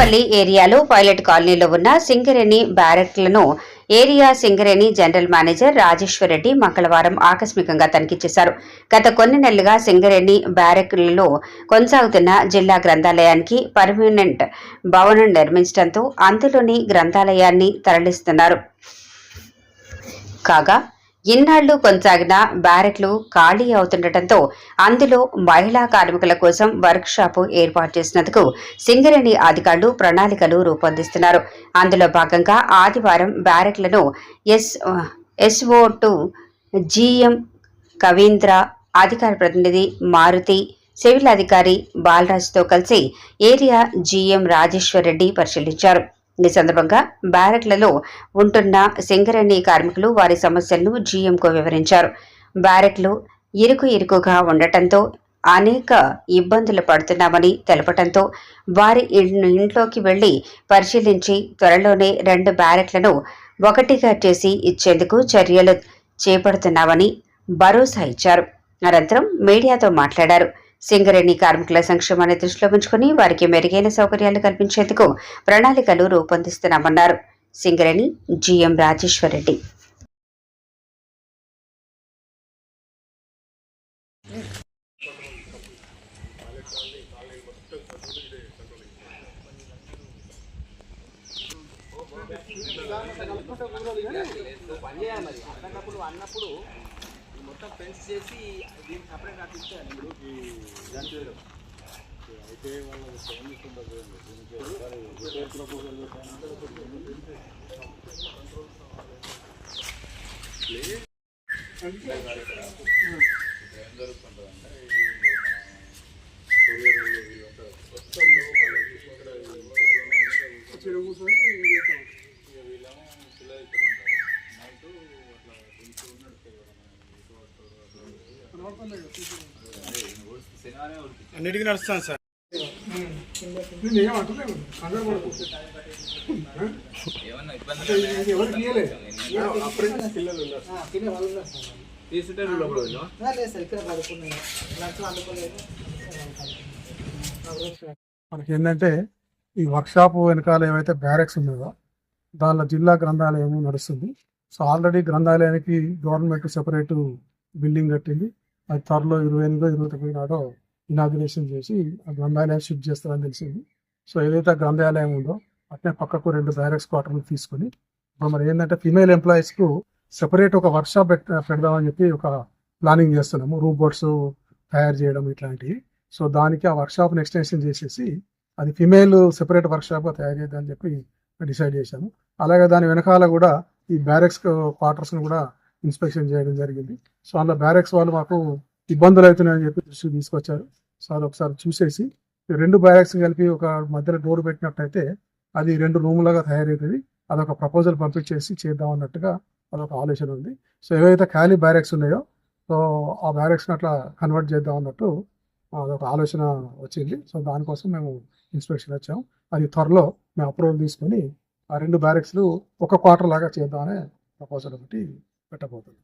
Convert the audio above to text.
చింతపల్లి ఏరియాలో పైలట్ కాలనీలో ఉన్న Singareni బ్యారెక్లను area Singareni general manager Rajeshwar Reddy మంగళవారం ఆకస్మికంగా తనిఖీ చేశారు. గత కొన్ని నెలలుగా సింగరేణి బ్యారెక్లలో కొనసాగుతున్న జిల్లా గ్రంథాలయానికి పర్మనెంట్ భవనం నిర్మించడంతో అందులోని గ్రంథాలయాన్ని తరలిస్తున్నారు. కాగా ఇన్నాళ్ళు కొనసాగిన బ్యారెట్లు ఖాళీ అవుతుండటంతో అందులో మహిళా కార్మికుల కోసం వర్క్ షాపు ఏర్పాటు చేసినందుకు సింగరేణి అధికారులు ప్రణాళికలు రూపొందిస్తున్నారు. అందులో భాగంగా ఆదివారం బ్యారెక్లను S SO to GM Kavindra అధికార ప్రతినిధి మారుతి సివిల్ అధికారి బాలరాజ్తో కలిసి ఏరియా జీఎం రాజేశ్వర్ రెడ్డి పరిశీలించారు. ఈ సందర్భంగా బ్యారెట్లలో ఉంటున్న సింగరేణి కార్మికులు వారి సమస్యలను జీఎంకు వివరించారు. బ్యారెట్లు ఇరుకు ఇరుకుగా ఉండటంతో అనేక ఇబ్బందులు పడుతున్నామని తెలపటంతో వారి ఇంట్లోకి వెళ్ళి పరిశీలించి త్వరలోనే రెండు బ్యారెట్లను ఒకటిగా చేసి ఇచ్చేందుకు చర్యలు చేపడుతున్నామని భరోసా ఇచ్చారు. అనంతరం మీడియాతో మాట్లాడారు. సింగరేణి కార్మికుల సంక్షేమాన్ని దృష్టిలో ఉంచుకుని వారికి మెరుగైన సౌకర్యాలు కల్పించేందుకు ప్రణాళికలు రూపొందిస్తున్నామన్నారు. సింగరేణి జీఎం రాజేశ్వర్ రెడ్డి అన్నప్పుడు మొత్తం చేసి దీనికి సపరేట్ అట్టిస్తే అన్నిటికీ నడుస్తాను సార్ నేను ఏమంటలేను కంగారు పడకు ఏమన్నా ఇబ్బంది అంటే ఇది ఎవరికి ఇయ్యలేదు అప్రెంటిస్ పిల్లలు ఉన్నారు తినే అన్నిటికీ నడుస్తాను సార్. లోపల లేదు సార్ ఇక్కడ పడుకున్నాను మనకి ఏంటంటే ఈ వర్క్షాప్ వెనకాల ఏవైతే బ్యారెక్స్ ఉన్నాయో దానిలో జిల్లా గ్రంథాలయం నడుస్తుంది. సో ఆల్రెడీ గ్రంథాలయానికి గవర్నమెంట్ సెపరేట్ బిల్డింగ్ కట్టింది. అది త్వరలో ఇరవై ఎనిమిదో ఇరవై తొమ్మిది నాడో ఇనాగ్రేషన్ చేసి ఆ గ్రంథాలయం షిఫ్ట్ చేస్తారని తెలిసింది. సో ఏదైతే గ్రంథాలయం ఉందో అట్నే పక్కకు రెండు బ్యారెక్స్ క్వార్టర్లు తీసుకొని ఇప్పుడు మరి ఏంటంటే ఫీమేల్ ఎంప్లాయీస్కు సెపరేట్ ఒక వర్క్షాప్ పెట్ పెడదామని చెప్పి ఒక ప్లానింగ్ చేస్తున్నాము. రోబోట్స్ తయారు చేయడం ఇట్లాంటివి. సో దానికి ఆ వర్క్షాప్ని ఎక్స్టెన్షన్ చేసేసి అది ఫిమేల్ సెపరేట్ వర్క్షాప్గా తయారు చేద్దామని చెప్పి డిసైడ్ చేశాము. అలాగే దాని వెనకాల కూడా ఈ బ్యారెక్స్ క్వార్టర్స్ని కూడా ఇన్స్పెక్షన్ చేయడం జరిగింది. సో అలా బ్యారెక్స్ వాళ్ళు మాకు ఇబ్బందులు అవుతున్నాయని చెప్పి దృష్టికి తీసుకొచ్చారు. సో అది ఒకసారి చూసేసి రెండు బ్యారెక్స్ కలిపి ఒక మధ్యలో డోర్ పెట్టినట్టయితే అది రెండు రూములుగా తయారవుతుంది. అదొక ప్రపోజల్ పంపించేసి చేద్దాం అన్నట్టుగా అదొక ఆలోచన ఉంది. సో ఏవైతే ఖాళీ బ్యారెక్స్ ఉన్నాయో సో ఆ బ్యారెక్స్ని అట్లా కన్వర్ట్ చేద్దాం అన్నట్టు అదొక ఆలోచన వచ్చింది. సో దానికోసం మేము ఇన్స్పెక్షన్ వచ్చాము. అది త్వరలో మేము అప్రూవల్ తీసుకొని ఆ రెండు బ్యారెక్స్లు ఒక క్వార్టర్ లాగా చేద్దామనే ప్రపోజల్ ఒకటి పెట్టబోతుంది.